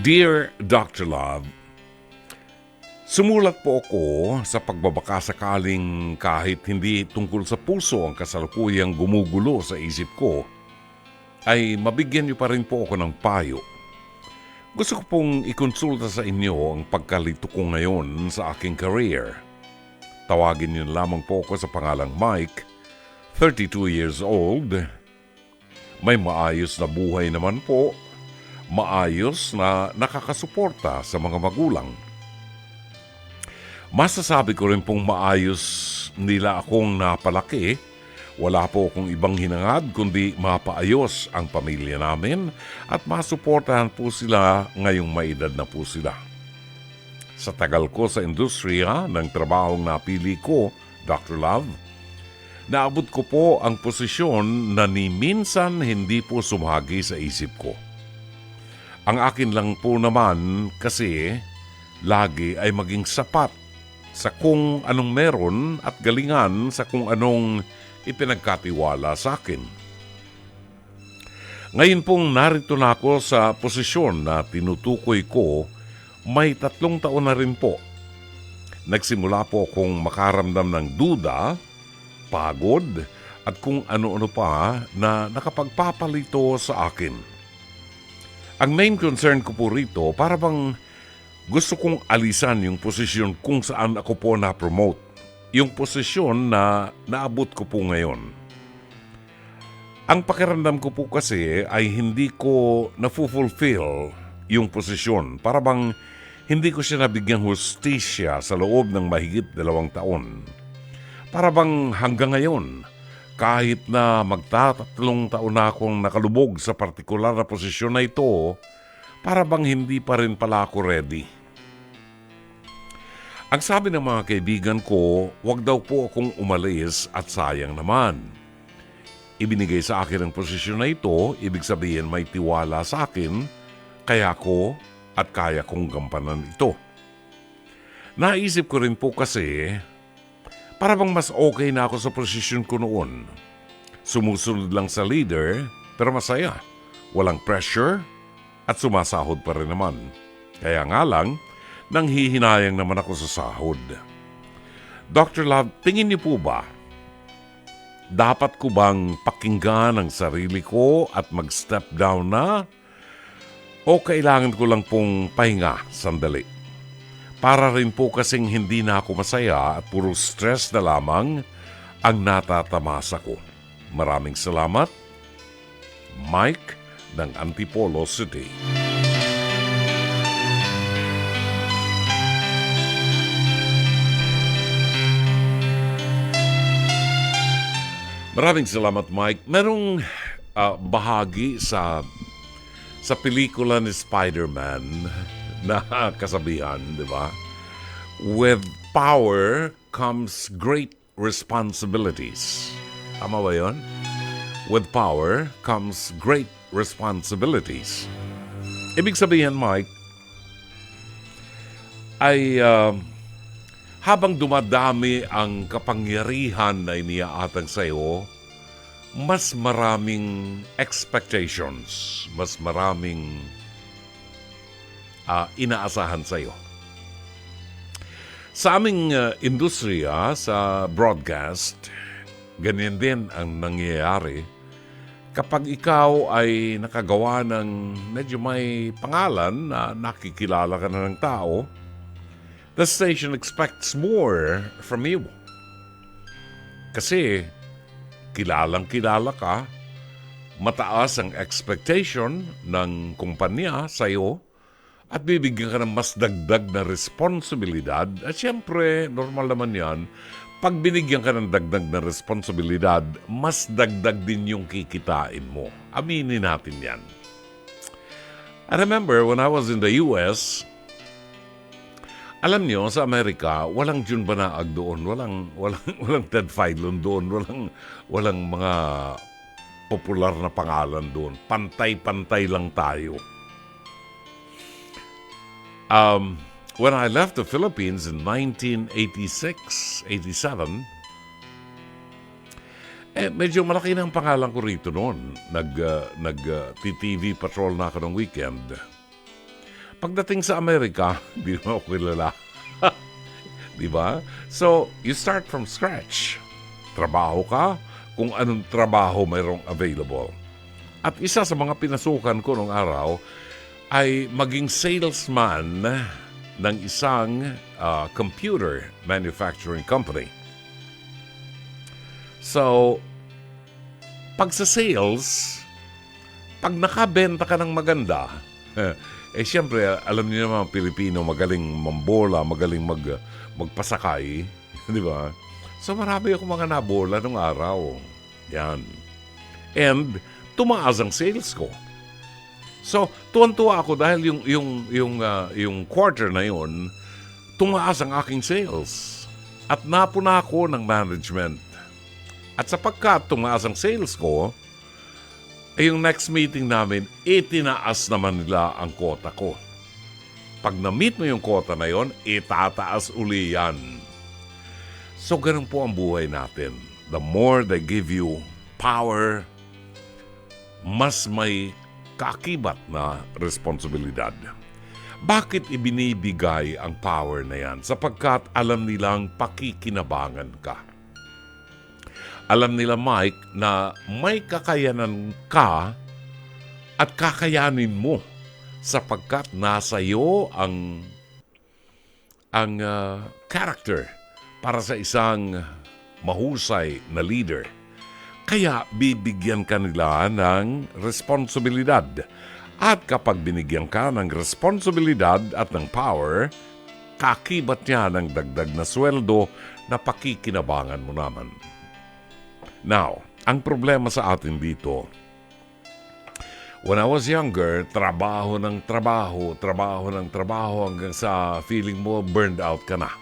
Dear Dr. Love, Sumulat po ako sa pagbabaka sakaling kahit hindi tungkol sa puso ang kasalukuyang gumugulo sa isip ko, ay mabigyan niyo pa rin po ako ng payo. Gusto ko pong ikonsulta sa inyo ang pagkalito ko ngayon sa aking career. Tawagin niyo lamang po ako sa pangalang Mike, 32 years old. May maayos na buhay naman po, maayos na nakakasuporta sa mga magulang. Masasabi ko rin pong maayos nila akong napalaki. Wala po akong ibang hinangad kundi mapaayos ang pamilya namin at masuportahan po sila ngayong maedad na po sila. Sa tagal ko sa industriya ng trabahong napili ko, Dr. Love, naabot ko po ang posisyon na ni minsan hindi po sumagi sa isip ko. Ang akin lang po naman kasi lagi ay maging sapat sa kung anong meron at galingan sa kung anong ipinagkatiwala sa akin. Ngayon pong narito na ako sa posisyon na tinutukoy ko, may tatlong taon na rin po. Nagsimula po akong makaramdam ng duda, pagod, at kung ano-ano pa na nakapagpapalito sa akin. Ang main concern ko po rito, para bang gusto kong alisan yung posisyon kung saan ako po na-promote. Yung posisyon na naabot ko po ngayon. Ang pakiramdam ko po kasi ay hindi ko na-fulfill yung posisyon. Para bang hindi ko siya nabigyan hustisya sa loob ng mahigit dalawang taon. Para bang hanggang ngayon, kahit na magtatatlong taon na akong nakalubog sa partikular na posisyon na ito, para bang hindi pa rin pala ako ready. Ang sabi ng mga kaibigan ko, wag daw po akong umalis at sayang naman. Ibinigay sa akin ang posisyon na ito, ibig sabihin may tiwala sa akin, kaya ko at kaya kong gampanan ito. Naisip ko rin po kasi, para bang mas okay na ako sa posisyon ko noon. Sumusunod lang sa leader, pero masaya. Walang pressure, at sumasahod pa rin naman. Kaya nga lang, nang hihinayang naman ako sa sahod. Dr. Love, tingin niyo po ba, dapat ko bang pakinggan ang sarili ko at mag-step down na? O kailangan ko lang pong pahinga sandali? Para rin po kasing hindi na ako masaya at puro stress na lamang ang natatamasa ko. Maraming salamat. Mike ng Antipolo City. Maraming salamat Mike. Merong uh, bahagi sa sa pelikula ni Spider-Man na kasabihan, di ba? With power comes great responsibilities. Tama ba yun? With power comes great responsibilities. Ibig sabihin, Mike, ay uh, habang dumadami ang kapangyarihan na iniaatang sa iyo, mas maraming expectations, mas maraming uh, inaasahan sa iyo. Sa aming uh, industriya, sa broadcast, ganyan din ang nangyayari. Kapag ikaw ay nakagawa ng medyo may pangalan na nakikilala ka na ng tao, the station expects more from you. Kasi kilalang kilala ka, mataas ang expectation ng kumpanya sa iyo at bibigyan ka ng mas dagdag na responsibilidad. At siyempre, normal naman yan, pag binigyan ka ng dagdag na responsibilidad, mas dagdag din yung kikitain mo. Aminin natin yan. I remember when I was in the US, alam niyo, sa Amerika, walang June Banaag doon, walang, walang, walang Ted Filon doon, walang, walang mga popular na pangalan doon. Pantay-pantay lang tayo. Um, when I left the Philippines in 1986, 87, eh, medyo malaki na ang pangalan ko rito noon. Nag, uh, nag uh, TV patrol na ako ng weekend. pagdating sa Amerika, di mo ako kilala. di ba? So, you start from scratch. Trabaho ka kung anong trabaho mayroong available. At isa sa mga pinasukan ko nung araw ay maging salesman ng isang uh, computer manufacturing company. So, pag sa sales, pag nakabenta ka ng maganda, eh siyempre, alam niyo naman Pilipino, magaling mambola, magaling mag, magpasakay, di ba? So marami ako mga nabola nung araw. Yan. And tumaas ang sales ko. So, tuwan-tuwa ako dahil yung yung yung uh, yung quarter na yun, tumaas ang aking sales. At napuna ako ng management. At sapagkat tumaas ang sales ko, eh yung next meeting namin, itinaas naman nila ang quota ko. Pag na-meet mo yung quota na yon, itataas uli yan. So, ganun po ang buhay natin. The more they give you power, mas may kakibat na responsibilidad. Bakit ibinibigay ang power na yan? Sapagkat alam nilang pakikinabangan ka. Alam nila, Mike, na may kakayanan ka at kakayanin mo sapagkat nasa iyo ang ang uh, character para sa isang mahusay na leader. Kaya bibigyan ka nila ng responsibilidad. At kapag binigyan ka ng responsibilidad at ng power, kakibat niya ng dagdag na sweldo na pakikinabangan mo naman. Now, ang problema sa atin dito, when I was younger, trabaho ng trabaho, trabaho ng trabaho hanggang sa feeling mo burned out ka na.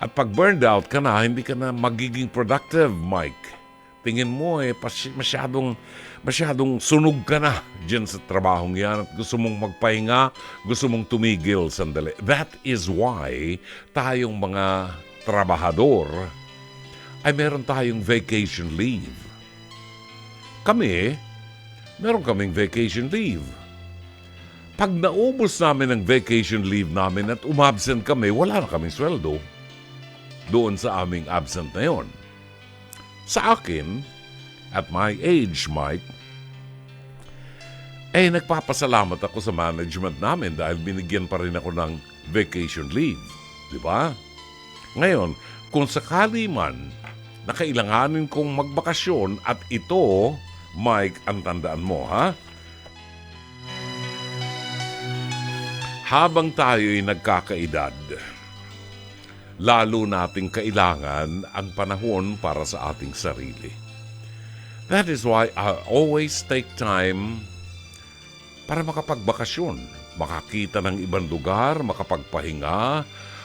At pag burned out ka na, hindi ka na magiging productive, Mike. Tingin mo eh, masyadong, masyadong sunog ka na dyan sa trabahong yan at gusto mong magpahinga, gusto mong tumigil sandali. That is why tayong mga trabahador ay meron tayong vacation leave. Kami, meron kaming vacation leave. Pag naubos namin ang vacation leave namin at umabsent kami, wala na kaming sweldo doon sa aming absent na yon. Sa akin, at my age, Mike, eh nagpapasalamat ako sa management namin dahil binigyan pa rin ako ng vacation leave. Di ba? Ngayon, kung sakali man na kailanganin kong magbakasyon at ito, Mike, ang tandaan mo, ha? Habang tayo'y nagkakaedad, lalo nating kailangan ang panahon para sa ating sarili. That is why I always take time para makapagbakasyon, makakita ng ibang lugar, makapagpahinga,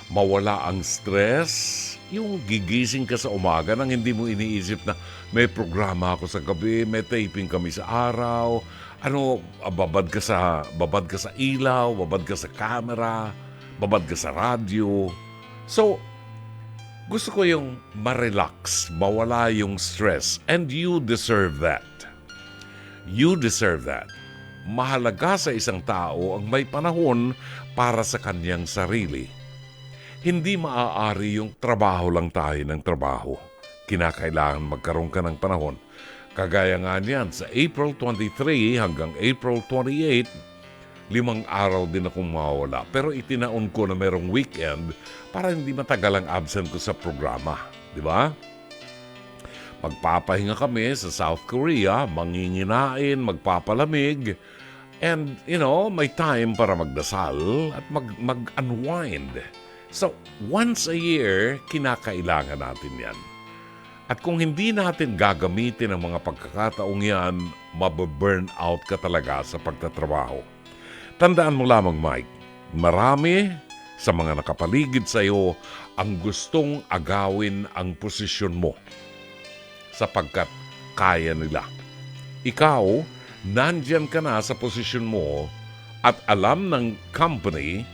mawala ang stress, yung gigising ka sa umaga nang hindi mo iniisip na may programa ako sa gabi, may taping kami sa araw, ano, babad ka sa babad ka sa ilaw, babad ka sa camera, babad ka sa radyo. So, gusto ko yung ma-relax, mawala yung stress, and you deserve that. You deserve that. Mahalaga sa isang tao ang may panahon para sa kanyang sarili. Hindi maaari yung trabaho lang tayo ng trabaho. Kinakailangan magkaroon ka ng panahon. Kagaya nga niyan, sa April 23 hanggang April 28, limang araw din akong mawawala. Pero itinaon ko na merong weekend para hindi matagal ang absent ko sa programa. Di ba? Magpapahinga kami sa South Korea, manginginain, magpapalamig, and, you know, may time para magdasal at mag, mag-unwind. So, once a year, kinakailangan natin yan. At kung hindi natin gagamitin ang mga pagkakataong yan, mababurn out ka talaga sa pagtatrabaho. Tandaan mo lamang, Mike, marami sa mga nakapaligid sa iyo ang gustong agawin ang posisyon mo sapagkat kaya nila. Ikaw, nandyan ka na sa posisyon mo at alam ng company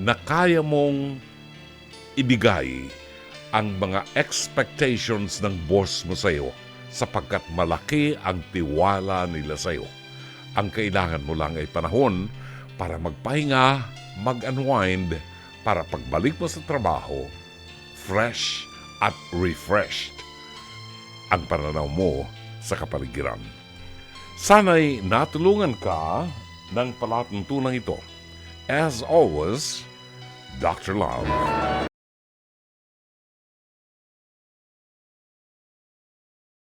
na kaya mong ibigay ang mga expectations ng boss mo sa iyo sapagkat malaki ang tiwala nila sa iyo. Ang kailangan mo lang ay panahon para magpahinga, mag-unwind, para pagbalik mo sa trabaho, fresh at refreshed ang pananaw mo sa kapaligiran. Sana'y natulungan ka ng palatuntunan ito. As always, Dr. Love.